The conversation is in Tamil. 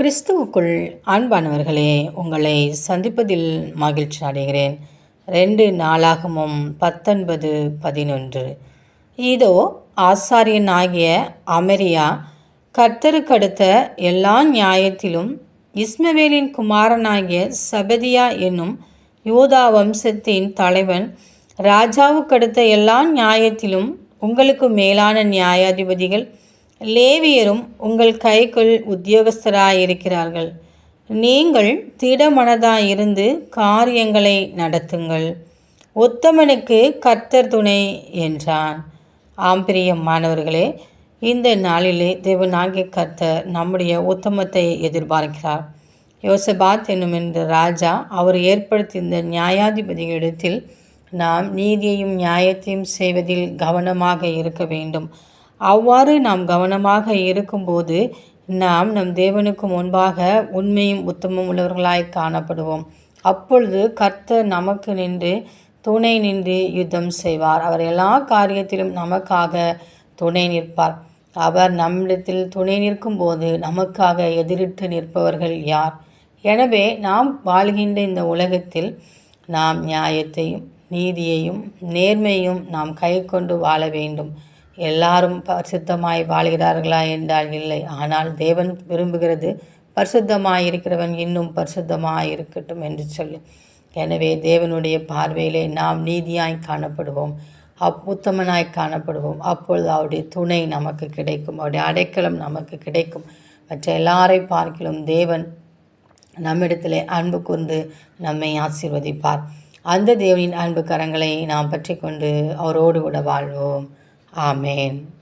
கிறிஸ்துவுக்குள் அன்பானவர்களே உங்களை சந்திப்பதில் மகிழ்ச்சி அடைகிறேன். ரெண்டு நாளாகமும் பத்தொன்பது பதினொன்று. இதோ ஆசாரியன் ஆகிய அமெரியா கர்த்தருக்கடுத்த எல்லா நியாயத்திலும் இஸ்மவேலின் குமாரனாகிய சபதியா என்னும் யூதா வம்சத்தின் தலைவன் ராஜாவுக்கடுத்த எல்லா நியாயத்திலும் உங்களுக்கு மேலான நியாயாதிபதிகள் லேவியரும் உங்கள் கைக்குள் உத்தியோகஸ்தராயிருக்கிறார்கள். நீங்கள் திடமனதாயிருந்து காரியங்களை நடத்துங்கள். உத்தமனுக்கு கர்த்தர் துணை என்றான். ஆம்பிரியம் மாணவர்களே இந்த நாளிலே தேவனாகிய கர்த்தர் நம்முடைய உத்தமத்தை எதிர்பார்க்கிறார். யோசபாத் என்னும் என்ற ராஜா அவர் ஏற்படுத்தியிருந்த நியாயாதிபதிகளிடத்தில் நாம் நீதியையும் நியாயத்தையும் செய்வதில் கவனமாக இருக்க வேண்டும். அவ்வாறு நாம் கவனமாக இருக்கும்போது நாம் நம் தேவனுக்கு முன்பாக உண்மையும் உத்தமும் உள்ளவர்களாய் காணப்படுவோம். அப்பொழுது கர்த்தர் நமக்கு நின்று துணை நின்று யுத்தம் செய்வார். அவர் எல்லா காரியத்திலும் நமக்காக துணை நிற்பார். அவர் நம்மிடத்தில் துணை நிற்கும் போது நமக்காக எதிரிட்டு நிற்பவர்கள் யார்? எனவே நாம் வாழ்கின்ற இந்த உலகத்தில் நாம் நியாயத்தையும் நீதியையும் நேர்மையும் நாம் கை கொண்டு வாழ வேண்டும். எல்லாரும் பரிசுத்தமாய் வாழ்கிறார்களா என்றால் இல்லை. ஆனால் தேவன் விரும்புகிறது பரிசுத்தமாய் இருக்கிறவன் இன்னும் பரிசுத்தமாய் இருக்கட்டும் என்று சொல்லி. எனவே தேவனுடைய பார்வையிலே நாம் நீதியாய் காணப்படுவோம். அப் உத்தமனாய் காணப்படுவோம். அப்பொழுது அவருடைய துணை நமக்கு கிடைக்கும். அவருடைய அடைக்கலம் நமக்கு கிடைக்கும். மற்ற எல்லாரை பார்க்கிலும் தேவன் நம்மிடத்திலே அன்பு கொண்டு நம்மை ஆசீர்வதிப்பார். அந்த தேவனின் அன்பு கரங்களை நாம் பற்றி கொண்டு அவரோடு கூட வாழ்வோம். Amen.